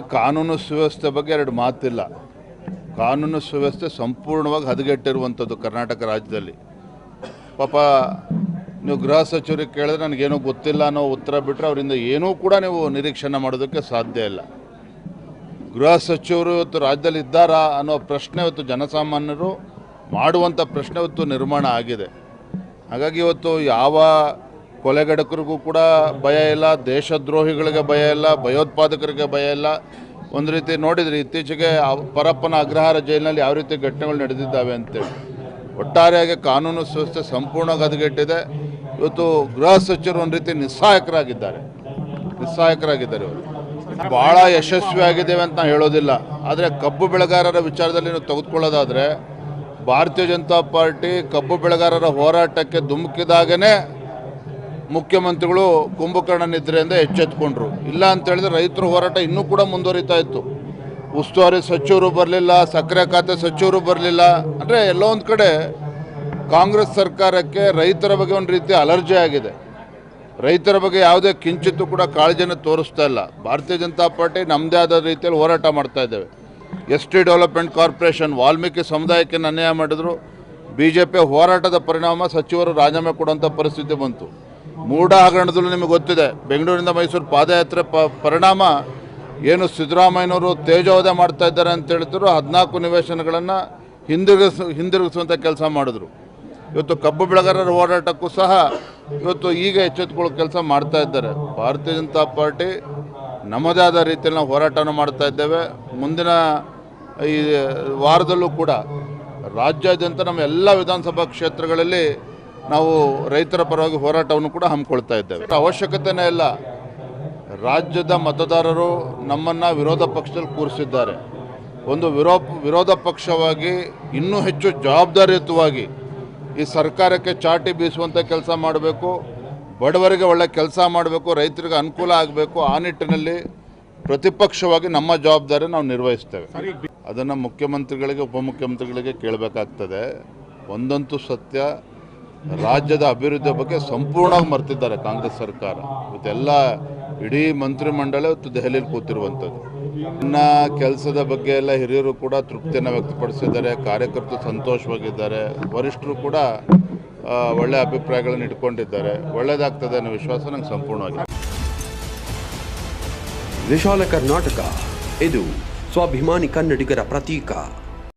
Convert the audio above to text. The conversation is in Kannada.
ಕಾನೂನು ಸುವ್ಯವಸ್ಥೆ ಬಗ್ಗೆ ಎರಡು ಮಾತಿಲ್ಲ. ಕಾನೂನು ಸುವ್ಯವಸ್ಥೆ ಸಂಪೂರ್ಣವಾಗಿ ಹದಗೆಟ್ಟಿರುವಂಥದ್ದು ಕರ್ನಾಟಕ ರಾಜ್ಯದಲ್ಲಿ. ಪಾಪ, ನೀವು ಗೃಹ ಸಚಿವರಿಗೆ ಕೇಳಿದ್ರೆ ನನಗೇನೂ ಗೊತ್ತಿಲ್ಲ ಅನ್ನೋ ಉತ್ತರ ಬಿಟ್ಟರೆ ಅವರಿಂದ ಏನೂ ಕೂಡ ನೀವು ನಿರೀಕ್ಷಣೆ ಮಾಡೋದಕ್ಕೆ ಸಾಧ್ಯ ಇಲ್ಲ. ಗೃಹ ಸಚಿವರು ಇವತ್ತು ರಾಜ್ಯದಲ್ಲಿ ಇದ್ದಾರಾ ಅನ್ನೋ ಪ್ರಶ್ನೆ ಇವತ್ತು ಜನಸಾಮಾನ್ಯರು ಮಾಡುವಂಥ ಪ್ರಶ್ನೆ ಇವತ್ತು ನಿರ್ಮಾಣ ಆಗಿದೆ. ಹಾಗಾಗಿ ಇವತ್ತು ಯಾವ ಕೊಲೆಗಡಕರಿಗೂ ಕೂಡ ಭಯ ಇಲ್ಲ, ದೇಶದ್ರೋಹಿಗಳಿಗೆ ಭಯ ಇಲ್ಲ, ಭಯೋತ್ಪಾದಕರಿಗೆ ಭಯ ಇಲ್ಲ. ಒಂದು ರೀತಿ ನೋಡಿದರೆ ಇತ್ತೀಚೆಗೆ ಪರಪ್ಪನ ಅಗ್ರಹಾರ ಜೈಲಿನಲ್ಲಿ ಯಾವ ರೀತಿ ಘಟನೆಗಳು ನಡೆದಿದ್ದಾವೆ ಅಂತೇಳಿ. ಒಟ್ಟಾರೆಯಾಗಿ ಕಾನೂನು ಸುವ್ಯವಸ್ಥೆ ಸಂಪೂರ್ಣ ಗದಗೆಟ್ಟಿದೆ. ಇವತ್ತು ಗೃಹ ಸಚಿವರು ಒಂದು ರೀತಿ ನಿಸ್ಸಹಾಯಕರಾಗಿದ್ದಾರೆ ನಿಸ್ಸಹಾಯಕರಾಗಿದ್ದಾರೆ ಇವರು. ಭಾಳ ಯಶಸ್ವಿಯಾಗಿದ್ದೇವೆ ಅಂತ ನಾನು ಹೇಳೋದಿಲ್ಲ. ಆದರೆ ಕಬ್ಬು ಬೆಳೆಗಾರರ ವಿಚಾರದಲ್ಲಿ ನೀವು ತೆಗೆದುಕೊಳ್ಳೋದಾದರೆ, ಭಾರತೀಯ ಜನತಾ ಪಾರ್ಟಿ ಕಬ್ಬು ಬೆಳೆಗಾರರ ಹೋರಾಟಕ್ಕೆ ಧುಮುಕಿದಾಗನೇ ಮುಖ್ಯಮಂತ್ರಿಗಳು ಕುಂಭಕರ್ಣ ನಿದ್ರೆಯಿಂದ ಎಚ್ಚೆತ್ಕೊಂಡ್ರು. ಇಲ್ಲ ಅಂತ ಹೇಳಿದ್ರೆ ರೈತರ ಹೋರಾಟ ಇನ್ನೂ ಕೂಡ ಮುಂದುವರಿತಾ ಇತ್ತು. ಉಸ್ತುವಾರಿ ಸಚಿವರು ಬರಲಿಲ್ಲ, ಸಕ್ಕರೆ ಖಾತೆ ಸಚಿವರು ಬರಲಿಲ್ಲ. ಅಂದರೆ ಎಲ್ಲೋ ಒಂದು ಕಡೆ ಕಾಂಗ್ರೆಸ್ ಸರ್ಕಾರಕ್ಕೆ ರೈತರ ಬಗ್ಗೆ ಒಂದು ರೀತಿ ಅಲರ್ಜಿ ಆಗಿದೆ. ರೈತರ ಬಗ್ಗೆ ಯಾವುದೇ ಕಿಂಚಿತ್ತು ಕೂಡ ಕಾಳಜಿಯನ್ನು ತೋರಿಸ್ತಾ ಇಲ್ಲ. ಭಾರತೀಯ ಜನತಾ ಪಾರ್ಟಿ ನಮ್ಮದೇ ಆದ ರೀತಿಯಲ್ಲಿ ಹೋರಾಟ ಮಾಡ್ತಾ ಇದ್ದೇವೆ. S T development corporation Valmiki ಸಮುದಾಯಕ್ಕೆ ಅನ್ಯಾಯ ಮಾಡಿದ್ರು. ಬಿ ಜೆ ಪಿ ಹೋರಾಟದ ಪರಿಣಾಮ ಸಚಿವರು ರಾಜೀನಾಮೆ ಕೊಡುವಂಥ ಪರಿಸ್ಥಿತಿ ಬಂತು. ಮೂಡ ಹಗರಣದಲ್ಲೂ ನಿಮಗೆ ಗೊತ್ತಿದೆ. ಬೆಂಗಳೂರಿಂದ ಮೈಸೂರು ಪಾದಯಾತ್ರೆ ಪ, ಪರಿಣಾಮ ಏನು ಸಿದ್ದರಾಮಯ್ಯನವರು ತೇಜೋವಧೆ ಮಾಡ್ತಾ ಇದ್ದಾರೆ ಅಂತ ಹೇಳಿದ್ರು, ಹದಿನಾಲ್ಕು ನಿವೇಶನಗಳನ್ನು ಹಿಂದಿರುಗಿಸ್ ಹಿಂದಿರುಗಿಸುವಂಥ ಕೆಲಸ ಮಾಡಿದ್ರು. ಇವತ್ತು ಕಬ್ಬು ಬೆಳೆಗಾರರ ಹೋರಾಟಕ್ಕೂ ಸಹ ಇವತ್ತು ಈಗ ಎಚ್ಚೆತ್ತುಕೊಳ್ಳೋ ಕೆಲಸ ಮಾಡ್ತಾ ಇದ್ದಾರೆ. ಭಾರತೀಯ ಜನತಾ ಪಾರ್ಟಿ ನಮ್ಮದೇ ಆದ ರೀತಿಯಲ್ಲಿ ನಾವು ಹೋರಾಟವನ್ನು ಮಾಡ್ತಾ ಇದ್ದೇವೆ. ಮುಂದಿನ ಈ ವಾರದಲ್ಲೂ ಕೂಡ ರಾಜ್ಯಾದ್ಯಂತ ನಮ್ಮ ಎಲ್ಲ ವಿಧಾನಸಭಾ ಕ್ಷೇತ್ರಗಳಲ್ಲಿ ನಾವು ರೈತರ ಪರವಾಗಿ ಹೋರಾಟವನ್ನು ಕೂಡ ಹಮ್ಮಿಕೊಳ್ತಾ ಇದ್ದೇವೆ. ಅವಶ್ಯಕತೆನೇ ಇಲ್ಲ. ರಾಜ್ಯದ ಮತದಾರರು ನಮ್ಮನ್ನು ವಿರೋಧ ಪಕ್ಷದಲ್ಲಿ ಕೂರಿಸಿದ್ದಾರೆ. ಒಂದು ವಿರೋ, ವಿರೋಧ ಪಕ್ಷವಾಗಿ ಇನ್ನೂ ಹೆಚ್ಚು ಜವಾಬ್ದಾರಿಯುತವಾಗಿ ಈ ಸರ್ಕಾರಕ್ಕೆ ಚಾಟಿ ಬೀಸುವಂಥ ಕೆಲಸ ಮಾಡಬೇಕು. ಬಡವರಿಗೆ ಒಳ್ಳೆ ಕೆಲಸ ಮಾಡಬೇಕು. ರೈತರಿಗೆ ಅನುಕೂಲ ಆಗಬೇಕು. ಆ ನಿಟ್ಟಿನಲ್ಲಿ ಪ್ರತಿಪಕ್ಷವಾಗಿ ನಮ್ಮ ಜವಾಬ್ದಾರಿ ನಾವು ನಿರ್ವಹಿಸ್ತೇವೆ. ಅದನ್ನು ಮುಖ್ಯಮಂತ್ರಿಗಳಿಗೆ, ಉಪಮುಖ್ಯಮಂತ್ರಿಗಳಿಗೆ ಕೇಳಬೇಕಾಗ್ತದೆ. ಒಂದಂತೂ ಸತ್ಯ. ರಾಜ್ಯದ ಅಭಿವೃದ್ಧಿ ಬಗ್ಗೆ ಸಂಪೂರ್ಣವಾಗಿ ಮರ್ತಿದ್ದಾರೆ ಕಾಂಗ್ರೆಸ್ ಸರ್ಕಾರ. ಇವತ್ತೆಲ್ಲ ಇಡೀ ಮಂತ್ರಿಮಂಡಲ ಇವತ್ತು ದೆಹಲಿಯಲ್ಲಿ ಕೂತಿರುವಂಥದ್ದು. ಇನ್ನು ಕೆಲಸದ ಬಗ್ಗೆ ಎಲ್ಲ ಹಿರಿಯರು ಕೂಡ ತೃಪ್ತಿಯನ್ನು ವ್ಯಕ್ತಪಡಿಸಿದ್ದಾರೆ, ಕಾರ್ಯಕರ್ತರು ಸಂತೋಷವಾಗಿದ್ದಾರೆ, ವರಿಷ್ಠರು ಕೂಡ ಒಳ್ಳೆ ಅಭಿಪ್ರಾಯಗಳನ್ನು ಇಟ್ಕೊಂಡಿದ್ದಾರೆ. ಒಳ್ಳೇದಾಗ್ತದೆ ಅನ್ನೋ ವಿಶ್ವಾಸ ನಂಗೆ ಸಂಪೂರ್ಣವಾಗಿದೆ. ವಿಶಾಲ ಕರ್ನಾಟಕ, ಇದು ಸ್ವಾಭಿಮಾನಿ ಕನ್ನಡಿಗರ ಪ್ರತೀಕ.